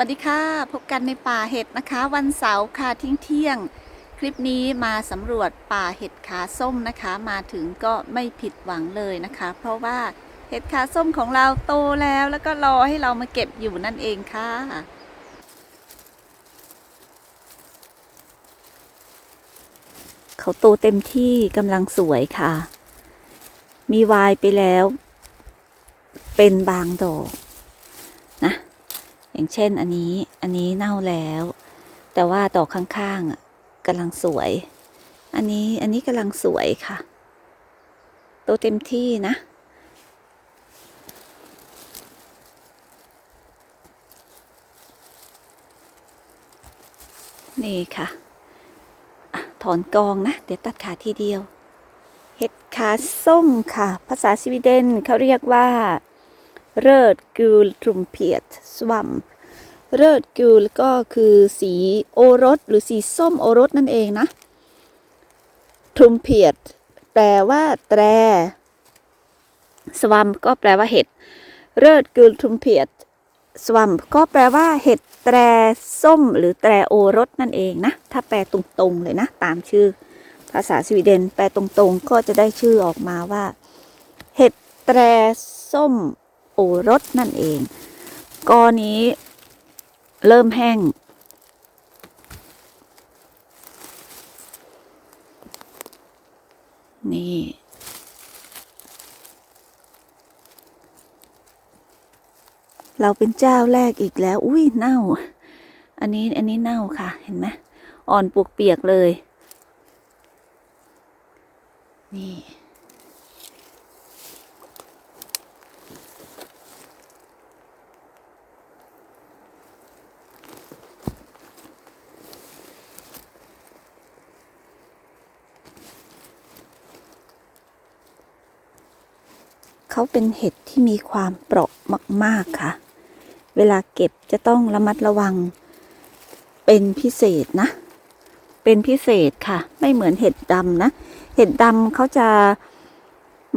วัสดีค่ะ พบกันในป่าเห็ดนะคะ วันเสาร์ค่ะทิ้งเที่ยง คลิปนี้มาสำรวจป่าเห็ดขาส้มนะคะ มาถึงก็ไม่ผิดหวังเลยนะคะ เพราะว่าเห็ดขาส้มของเราโตแล้ว แล้วก็รอให้เรามาเก็บอยู่นั่นเองค่ะเขาโตเต็มที่กำลังสวยค่ะ มีวายไปแล้ว เป็นบางดอก อย่างเช่นอันนี้อันนี้เน่าแล้ว แต่ว่าดอกข้างๆกำลังสวย อันนี้อันนี้กำลังสวยค่ะโตเต็มที่นะ นี่ค่ะอะถอนกองนะ เดี๋ยวตัดขาทีเดียว เห็ดขาส้มค่ะ ภาษาสวีเดนเขาเรียกว่าเริดกูลทรุมเพียตสวัม เริดกูลก็คือสีโอรส หรือสีส้มโอรสนั่นเองนะทรุมเพียตแปลว่า แตร สวัมก็แปลว่าเห็ดเริดกูลทรุมเพียตสวัมก็แปลว่าเห็ดแตรส้ม หรือแตรโอรสนั่นเองนะ ถ้าแปลตรงๆเลยนะ ตามชื่อ ภาษาสวีเดน แปลตรงๆ ก็จะได้ชื่อออกมาว่า เห็ดแตรส้มโอรสนั่นเองกอนี้ เริ่มแห้ง นี่ เราเป็นเจ้าแรกอีกแล้ว อุ้ยเน่า อันนี้อันนี้เน่าค่ะ เห็นไหมอ่อนปวกเปียกเลย นี่ เขาเป็นเห็ดที่มีความเปราะมาก ๆ ค่ะ เวลาเก็บจะต้องระมัดระวัง เป็นพิเศษนะ เป็นพิเศษค่ะ ไม่เหมือนเห็ดดำนะ เห็ดดำเขาจะ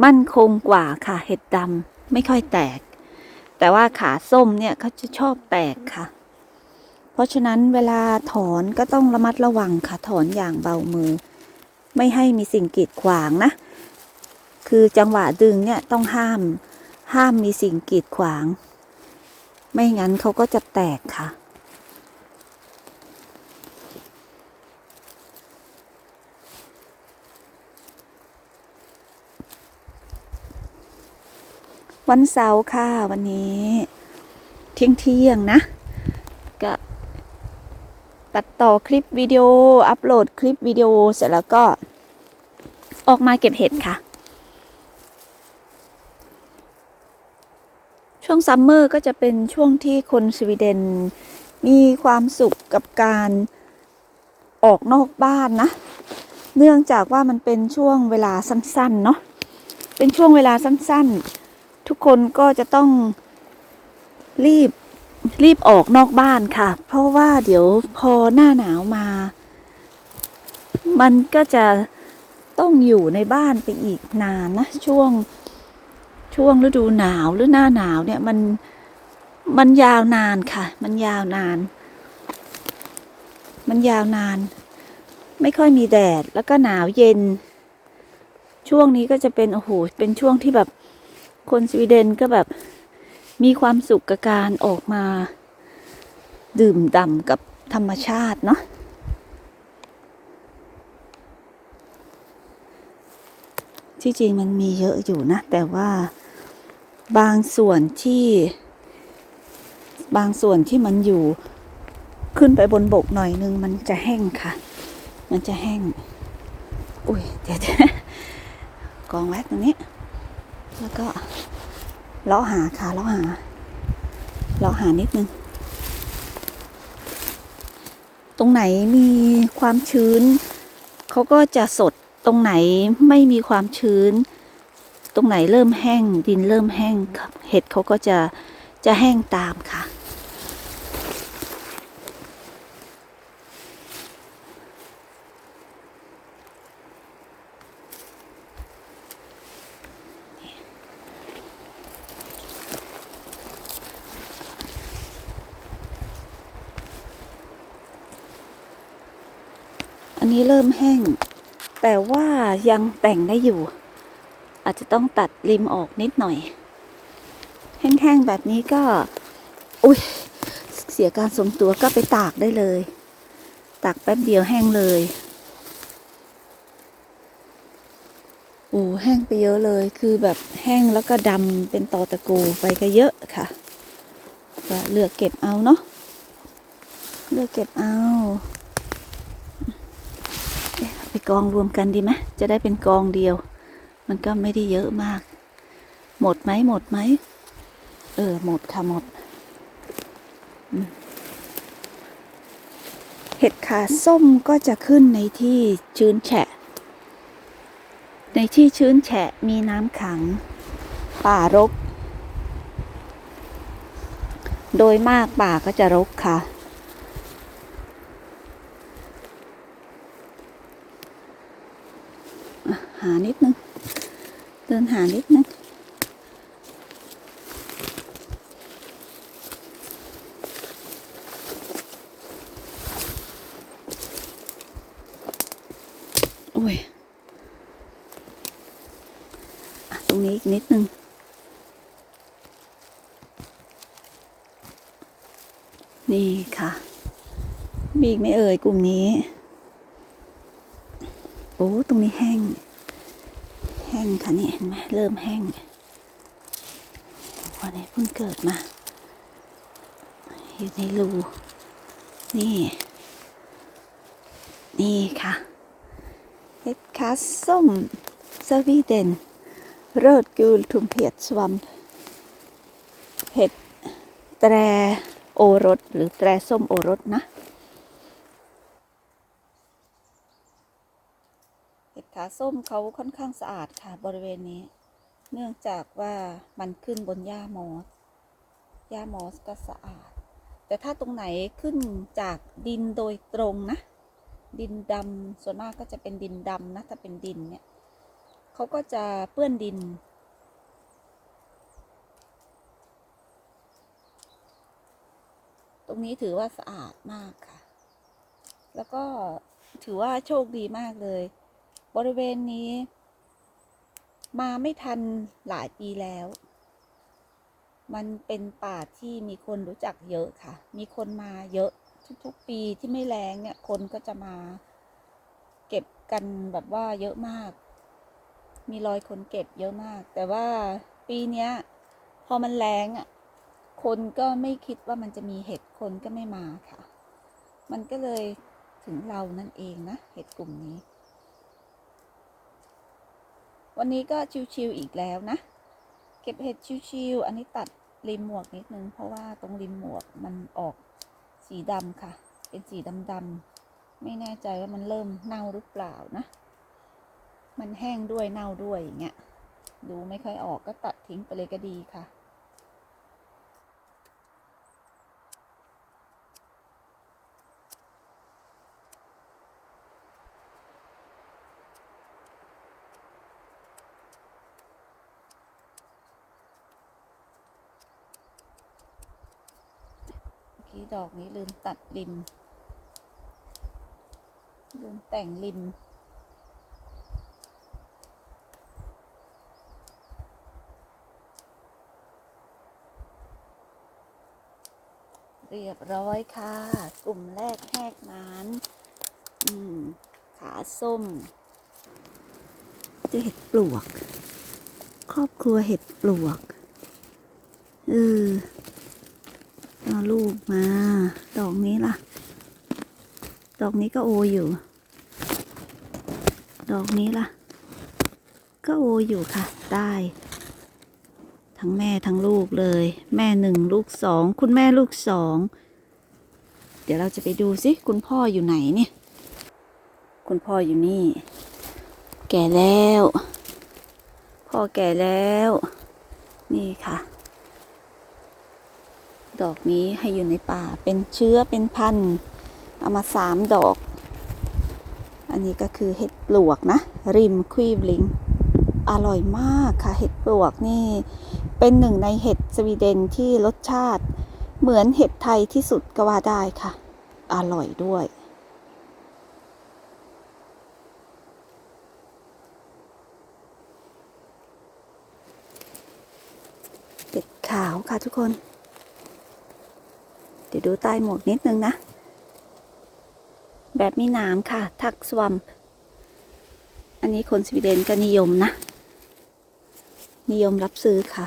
มั่นคงกว่าค่ะ เห็ดดำไม่ค่อยแตก แต่ว่าขาส้มเนี่ยเขาจะชอบแตกค่ะ เพราะฉะนั้นเวลาถอนก็ต้องระมัดระวังค่ะ ถอนอย่างเบามือ ไม่ให้มีสิ่งกีดขวางนะ คือจังหวะดึงเนี่ยต้องห้าม ห้ามมีสิ่งกีดขวาง ไม่งั้นเขาก็จะแตกค่ะ วันเสาร์ค่ะวันนี้ เที่ยงเที่ยงนะก็ตัดต่อคลิปวิดีโอ อัปโหลดคลิปวิดีโอเสร็จแล้วก็ออกมาเก็บเห็ดค่ะ ช่วงซัมเมอร์ก็จะเป็นช่วงที่คนสวีเดน มีความสุขกับการออกนอกบ้านนะ เนื่องจากว่ามันเป็นช่วงเวลาสั้นๆเนาะ เป็นช่วงเวลาสั้นๆ ทุกคนก็จะต้องรีบรีบออกนอกบ้านค่ะ เพราะว่าเดี๋ยวพอหน้าหนาวมา มันก็จะต้องอยู่ในบ้านไปอีกนานนะ ช่วง ช่วงฤดูหนาวหรือหน้าหนาวเนี่ยมันมันยาวนานค่ะ มันยาวนาน มันยาวนาน ไม่ค่อยมีแดดแล้วก็หนาวเย็น ช่วงนี้ก็จะเป็นโอ้โหเป็นช่วงที่แบบคนสวีเดนก็แบบมีความสุขกับการออกมา ดื่มด่ำกับธรรมชาติเนาะที่จริงมันมีเยอะอยู่นะ แต่ว่า บางส่วนที่ บางส่วนที่มันอยู่ขึ้นไปบนบกหน่อยนึงมันจะแห้งค่ะ มันจะแห้ง อุ้ยเดี๋ยวเดี๋ยวกองไว้ตรงนี้ แล้วก็เลาะหาค่ะเลาะหาเลาะหานิดนึง ตรงไหนมีความชื้น เขาก็จะสดตรงไหนไม่มีความชื้น ตรงไหนเริ่มแห้งดินเริ่มแห้งเห็ดเขาก็จะจะแห้งตามค่ะ อันนี้เริ่มแห้ง แต่ว่ายังแต่งได้อยู่ อาจจะต้องตัดริมออกนิดหน่อย แห้งๆแบบนี้ก็ อุ้ยเสียการทรงตัวก็ไปตากได้เลย ตากแป๊บเดียวแห้งเลยโอ้แห้งไปเยอะเลยคือแบบแห้งแล้วก็ดำเป็นตอตะโกไปก็เยอะค่ะก็เลือกเก็บเอาเนาะเลือกเก็บเอาเอ๊ะเอาไปกองรวมกันดีไหมจะได้เป็นกองเดียว มันก็ไม่ได้เยอะมาก หมดไหมหมดไหม เออ หมดค่ะหมด เห็ดขาส้มก็จะขึ้นในที่ชื้นแฉะ ในที่ชื้นแฉะมีน้ำขัง ป่ารก โดยมากป่าก็จะรกค่ะอะหานิดนึง เดินหานิดนึงโอ้ยอตรงนี้อีกนิดนึง นี่ค่ะ มีอีกไม่เอ่ยกลุ่มนี้ โอ้ ตรงนี้แห้ง เริ่มแห้งวันนี้เพิ่งเกิดมา อยู่ในรู นี่ นี่ค่ะเห็ดขาส้มสวีเดนเริดกูลทุมเพียดสวัมเห็ดแตรโอรส หรือแตรส้มโอรสนะเห็ดขาส้มเขาค่อนข้างสะอาดค่ะบริเวณนี้ เนื่องจากว่ามันขึ้นบนหญ้ามอส หญ้ามอสก็สะอาด แต่ถ้าตรงไหนขึ้นจากดินโดยตรงนะ ดินดำส่วนมากก็จะเป็นดินดำนะ ถ้าเป็นดินเนี่ยเขาก็จะเปื้อนดิน ตรงนี้ถือว่าสะอาดมากค่ะ แล้วก็ถือว่าโชคดีมากเลย บริเวณนี้ มาไม่ทันหลายปีแล้ว มันเป็นป่าที่มีคนรู้จักเยอะค่ะ มีคนมาเยอะทุกๆ ปีที่ไม่แรงเนี่ย คนก็จะมา เก็บกันแบบว่าเยอะมาก มีรอยคนเก็บเยอะมาก แต่ว่าปีเนี้ย พอมันแรงอะ คนก็ไม่คิดว่ามันจะมีเห็ดคนก็ไม่มาค่ะ มันก็เลยถึงเรานั่นเองนะ เห็ดกลุ่มนี้ วันนี้ก็ชิวๆอีกแล้วนะ เก็บเห็ดชิวๆอันนี้ตัดริมหมวกนิดนึง เพราะว่าตรงริมหมวกมันออกสีดำค่ะ เป็นสีดำๆไม่แน่ใจว่ามันเริ่มเน่าหรือเปล่านะ มันแห้งด้วยเน่าด้วยอย่างเงี้ย ดูไม่ค่อยออกก็ตัดทิ้งไปเลยก็ดีค่ะ ดอกนี้ลืมตัดริม ลืมแต่งริม เรียบร้อยค่ะ กลุ่มแรกแหกนั้นอืม ขาส้มเห็ดปลวก ครอบครัวเห็ดปลวก เออ เอาลูกมา ดอกนี้ล่ะ ดอกนี้ก็โออยู่ ดอกนี้ล่ะ ก็โออยู่ค่ะ ได้ ทั้งแม่ทั้งลูกเลย แม่หนึ่งลูกสอง คุณแม่ลูกสอง เดี๋ยวเราจะไปดูสิคุณพ่ออยู่ไหนเนี่ย คุณพ่ออยู่นี่ แก่แล้ว พ่อแก่แล้ว นี่ค่ะ ดอกนี้ให้อยู่ในป่าเป็นเชื้อเป็นพันเอามาสามดอก อันนี้ก็คือเห็ดปลวกนะ ริมควีบลิง อร่อยมากค่ะเห็ดปลวกนี่ เป็นหนึ่งในเห็ดสวีเดนที่รสชาติเหมือนเห็ดไทยที่สุดก็ว่าได้ค่ะ อร่อยด้วยเห็ดขาวค่ะทุกคน เดี๋ยวดูใต้หมวกนิดนึงนะ แบบมีหน้ำค่ะ ทักสวัมอันนี้คนสวีเดนก็นิยมนะ นิยมรับซื้อค่ะ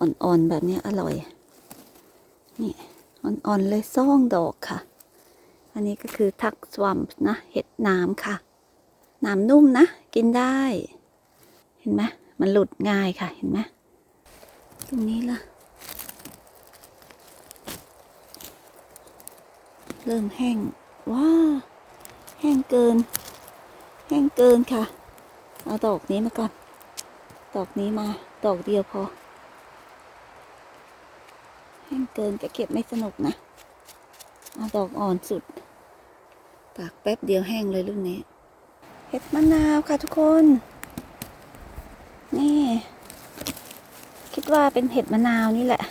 อ่อน ๆ แบบนี้อร่อย นี่ อ่อน ๆ เลยซ่องดอกค่ะ อันนี้ก็คือทักสวัมนะ เห็ดน้ำค่ะ น้ำนุ่มนะ กินได้ เห็นไหมมันหลุดง่ายค่ะ เห็นไหมตรงนี้ล่ะ เริ่มแห้ง ว้า แห้งเกิน แห้งเกินค่ะ เอาดอกนี้มาก่อน ดอกนี้มา ดอกเดียวพอ แห้งเกินก็เก็บไม่สนุกนะ เอาดอกอ่อนสุด ตากแป๊บเดียวแห้งเลยรุ่นนี้ เห็ดมะนาวค่ะทุกคน นี่ คิดว่าเป็นเห็ดมะนาวนี่แหละ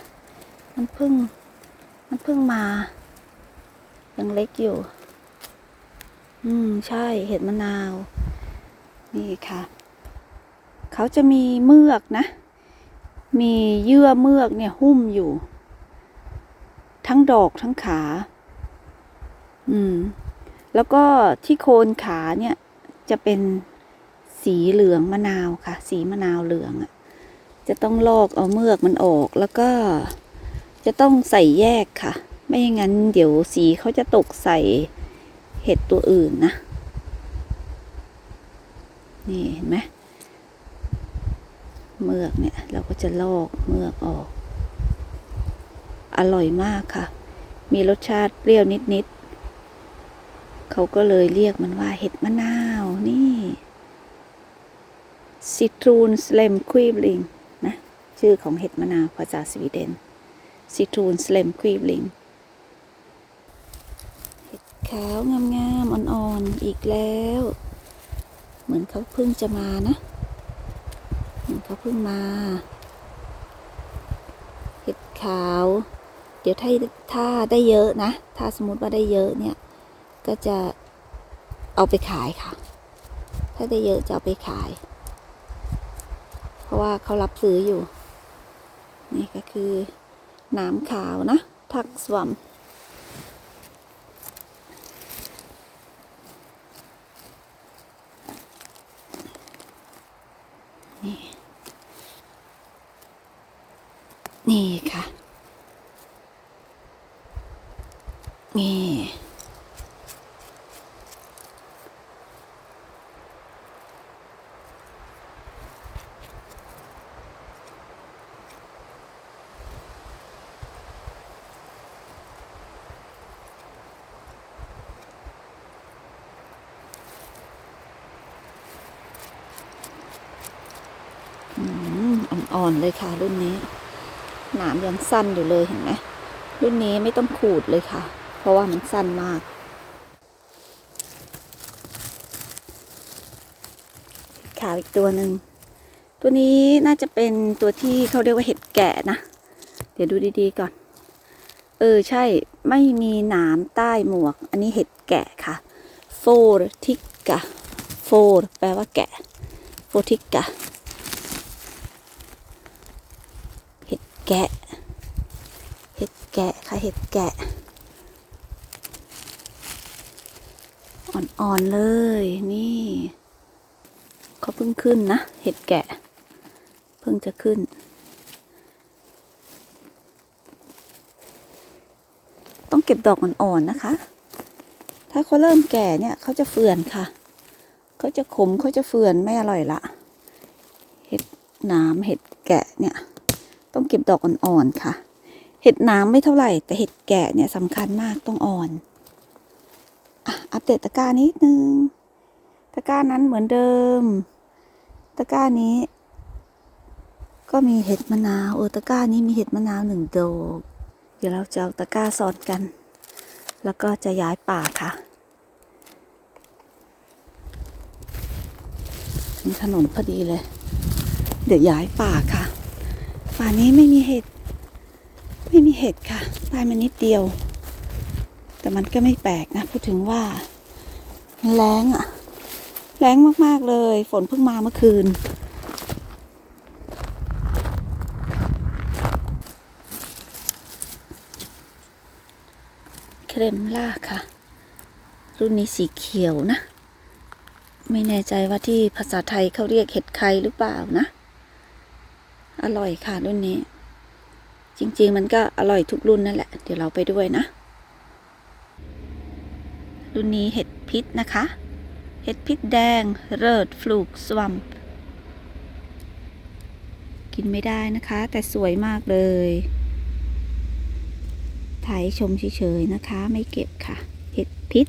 มันพิ่ง มันพิ่งมา ยังเล็กอยู่ อืม ใช่เห็ดมะนาว นี่ค่ะ เขาจะมีเมือกนะ มีเยื่อเมือกเนี่ยหุ้มอยู่ ทั้งดอกทั้งขา อืม แล้วก็ที่โคนขาเนี่ย จะเป็นสีเหลืองมะนาวค่ะ สีมะนาวเหลืองอะ่ะจะต้องลอกเอาเมือกมันออกแล้วก็จะต้องใส่แยกค่ะ ไม่อย่างนั้นเดี๋ยวสีเขาจะตกใส่เห็ดตัวอื่นนะ นี่เห็นไหมเมือกเนี่ยเราก็จะลอกเมือกออก อร่อยมากค่ะ มีรสชาติเปรี้ยวนิดๆเขาก็เลยเรียกมันว่าเห็ดมะนาวนี่ซิตรูนสเลมควีบลิงนะ ชื่อของเห็ดมะนาวภาษาสวีเดนซิตรูนสเลมควีบลิง ขาวงามๆอ่อนๆอีกแล้ว เหมือนเขาเพิ่งจะมานะ เหมือนเขาเพิ่งมา เห็ดขาว เดี๋ยวถ้าถ้าได้เยอะนะ ถ้าสมมติว่าได้เยอะเนี่ย ก็จะเอาไปขายค่ะ ถ้าได้เยอะจะเอาไปขาย เพราะว่าเขารับซื้ออยู่ นี่ก็คือน้ำขาวนะ ทักสวัมนี่ นี่ค่ะ นี่ อืม อ่อนเลยค่ะรุ่นนี้ หนามยังสั้นอยู่เลยเห็นไหมรุ่นนี้ไม่ต้องขูดเลยค่ะ เพราะว่ามันสั้นมาก ขาวอีกตัวหนึ่ง ตัวนี้น่าจะเป็นตัวที่เขาเรียกว่าเห็ดแกะนะ เดี๋ยวดูดีๆก่อน เออใช่ ไม่มีหนามใต้หมวก อันนี้เห็ดแกะค่ะ โฟร์ทิกกะ โฟร์แปลว่าแกะ โฟทิกกะ เห็ด แกะ เห็ดแกะค่ะเห็ดแกะ อ่อนๆเลยนี่เขาเพิ่งขึ้นนะ เห็ดแกะ เพิ่งจะขึ้น ต้องเก็บดอกอ่อนๆนะคะ ถ้าเขาเริ่มแก่เนี่ยเขาจะเฟื่อนค่ะเขาจะขมเขาจะเฟื่อนไม่อร่อยละ เห็ดหน้ำเห็ดแกะเนี่ย ต้องเก็บดอกอ่อนๆค่ะ เห็ดน้ำไม่เท่าไหร่ แต่เห็ดแกะเนี่ยสำคัญมากต้องอ่อนอัปเดตตะกร้านิดนึง ตะกร้านั้นเหมือนเดิม ตะกร้านี้ ก็มีเห็ดมะนาวเออตะกร้านี้มีเห็ดมะนาวหนึ่งดอกเดี๋ยวเราจะเอาตะกร้าซ้อนกัน แล้วก็จะย้ายป่าค่ะถึงถนนพอดีเลย เดี๋ยวย้ายป่าค่ะ ป่านี้ไม่มีเห็ด ไม่มีเห็ดค่ะ ตายมานิดเดียว แต่มันก็ไม่แปลกนะ พูดถึงว่าแรงอะแรงมาก ๆ เลย ฝนเพิ่งมาเมื่อคืน เครมล่าค่ะ รุ่นนี้สีเขียวนะ ไม่แน่ใจว่าที่ภาษาไทยเขาเรียกเห็ดใครหรือเปล่านะ อร่อยค่ะรุ่นนี้ จริง ๆ มันก็อร่อยทุกรุ่นนั่นแหละ เดี๋ยวเราไปด้วยนะ รุ่นนี้เห็ดพิษนะคะ เห็ดพิษแดงเริดฟลูกสวัมกินไม่ได้นะคะ แต่สวยมากเลยถ่ายชมเฉยๆนะคะ ไม่เก็บค่ะ เห็ดพิษ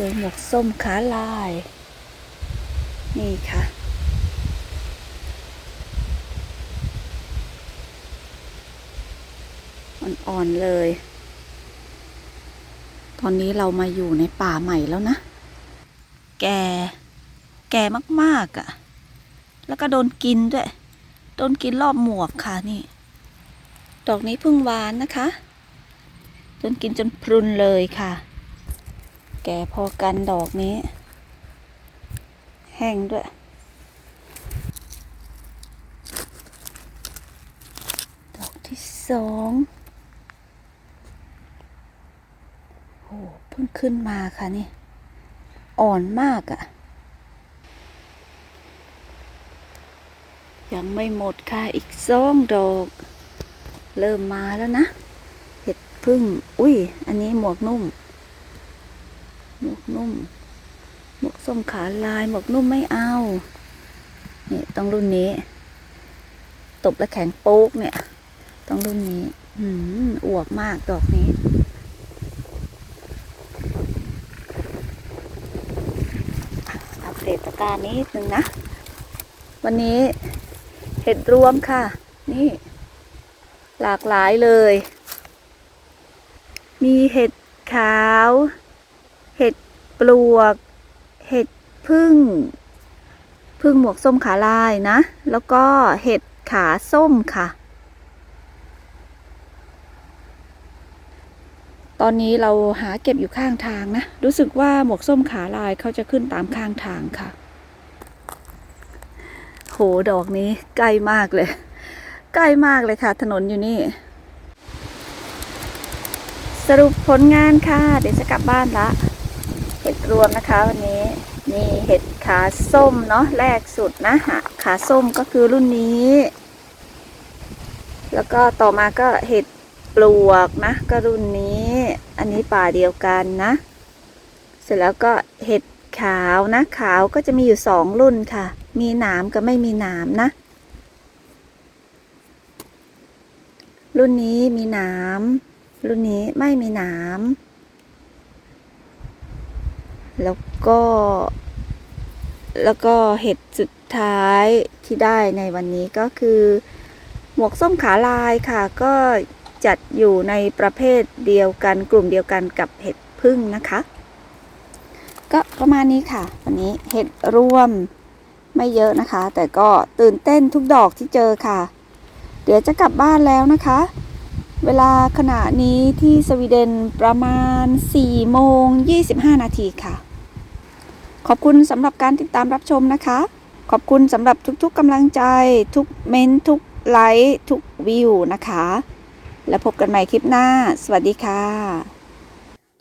เจอหมวกส้มขาลาย นี่ค่ะ อ่อนๆเลย ตอนนี้เรามาอยู่ในป่าใหม่แล้วนะ แก่ แก่มากๆอะ่ะ แล้วก็โดนกินด้วย โดนกินรอบหมวกค่ะนี่ ดอกนี้เพิ่งหวานนะคะ โดนกินจนพรุนเลยค่ะ ก่พอกันดอกนี้ แห้งด้วย ดอกที่สองโอ้เพิ่งขึ้นมาค่ะนี่ อ่อนมากอะ่ะ ยังไม่หมดค่ะ อีกสองดอก เริ่มมาแล้วนะ เห็ดพึ่ง อุ้ย อันนี้หมวกนุ่ม หมวกนุ่ม หมวกส้มขาลาย หมวกนุ่มไม่เอาเนี่ยต้องรุ่นนี้ ตบแล้วแข็งโป๊กเนี่ย ต้องรุ่นนี้ อืมอวบมากดอกนี้อัปเดตตะการนี้นึงนะ วันนี้เห็ดรวมค่ะ นี่ หลากหลายเลย มีเห็ดขาว ปลวก เห็ดพึ่ง พึ่งหมวกส้มขาลายนะ แล้วก็เห็ดขาส้มค่ะ ตอนนี้เราหาเก็บอยู่ข้างทางนะ รู้สึกว่าหมวกส้มขาลายเขาจะขึ้นตามข้างทางค่ะ โห ดอกนี้ใกล้มากเลย ใกล้มากเลยค่ะ ถนนอยู่นี่สรุปผลงานค่ะ เดี๋ยวจะกลับบ้านละ ห็ดรวมนะคะวันนี้นี่เห็ดขาส้มเนาะแรกสุดนะฮะขาส้มก็คือรุ่นนี้ แล้วก็ต่อมาก็เห็ดปลวกนะก็รุ่นนี้ อันนี้ป่าเดียวกันนะ เสร็จแล้วก็เห็ดขาวนะ ขาวก็จะมีอยู่สองรุ่นค่ะ มีหนามกับไม่มีหนามนะ รุ่นนี้มีหนามรุ่นนี้ไม่มีหนาม แล้วก็ แล้วก็เห็ดสุดท้ายที่ได้ในวันนี้ก็คือ หมวกส้มขาลายค่ะ ก็จัดอยู่ในประเภทเดียวกันกลุ่มเดียวกันกับเห็ดพึ่งนะคะ ก็ประมาณนี้ค่ะ วันนี้เห็ดรวมไม่เยอะนะคะ แต่ก็ตื่นเต้นทุกดอกที่เจอค่ะ เดี๋ยวจะกลับบ้านแล้วนะคะ เวลาขณะนี้ที่สวีเดนประมาณ4โมง25 นาทีค่ะ ขอบคุณสำหรับการติดตามรับชมนะคะ ขอบคุณสำหรับทุกๆกำลังใจ ทุกเม้นทุกไลค์ทุกวิวนะคะ แล้วพบกันใหม่คลิปหน้า สวัสดีค่ะ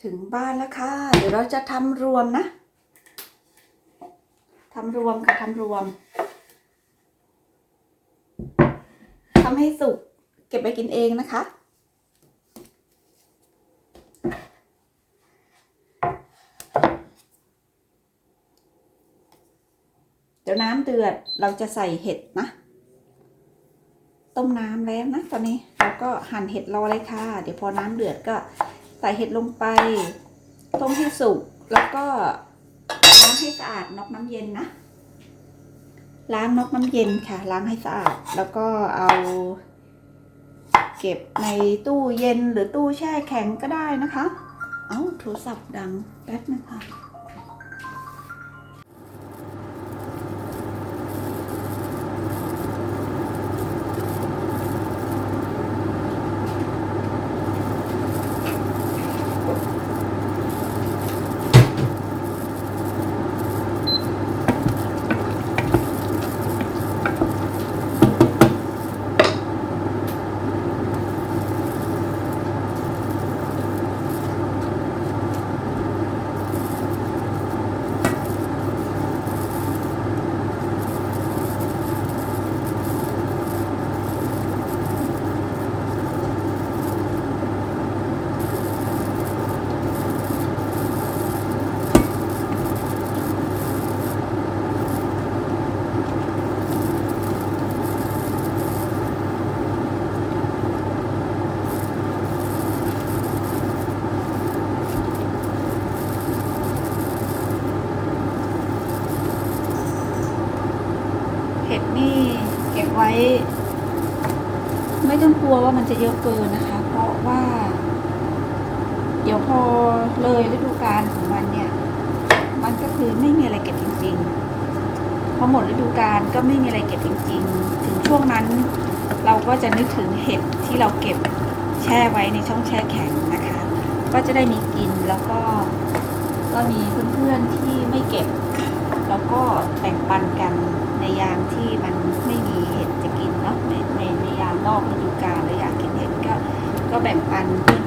ถึงบ้านแล้วค่ะ เดี๋ยวเราจะทำรวมนะทำรวมค่ะทำรวมทำให้สุกเก็บไปกินเองนะคะ ดี๋ยวน้ำเดือดเราจะใส่เห็ดนะ ต้มน้ำแล้วนะตอนนี้เราก็หั่นเห็ดรอเลยค่ะ เดี๋ยวพอน้ำเดือดก็ใส่เห็ดลงไป ต้มให้สุกแล้วก็ล้างให้สะอาดนอกน้ำเย็นนะ ล้างนอกน้ำเย็นค่ะ ล้างให้สะอาดแล้วก็เอา เก็บในตู้เย็นหรือตู้แช่แข็งก็ได้นะคะ เอ้าโทรศัพท์ดังแป๊บนึงค่ะ ว่ามันจะเยอะเกินนะคะ เพราะว่า เดี๋ยวพอเลยฤดูกาลของมันเนี่ย มันก็คือไม่มีอะไรเก็บจริงๆพอหมดฤดูกาลก็ไม่มีอะไรเก็บจริง ๆ ถึงช่วงนั้นเราก็จะนึกถึงเห็ดที่เราเก็บแช่ไว้ในช่องแช่แข็งนะคะ ก็จะได้มีกินแล้วก็ ก็มีเพื่อนๆที่ไม่เก็บ แล้วก็แบ่งปันกันในยามที่มันไม่มีเห็ดจะกินเนาะในใน ในอกฤดูกาลเลยอยากกินเห็ดก็ก็แบ่งปันเ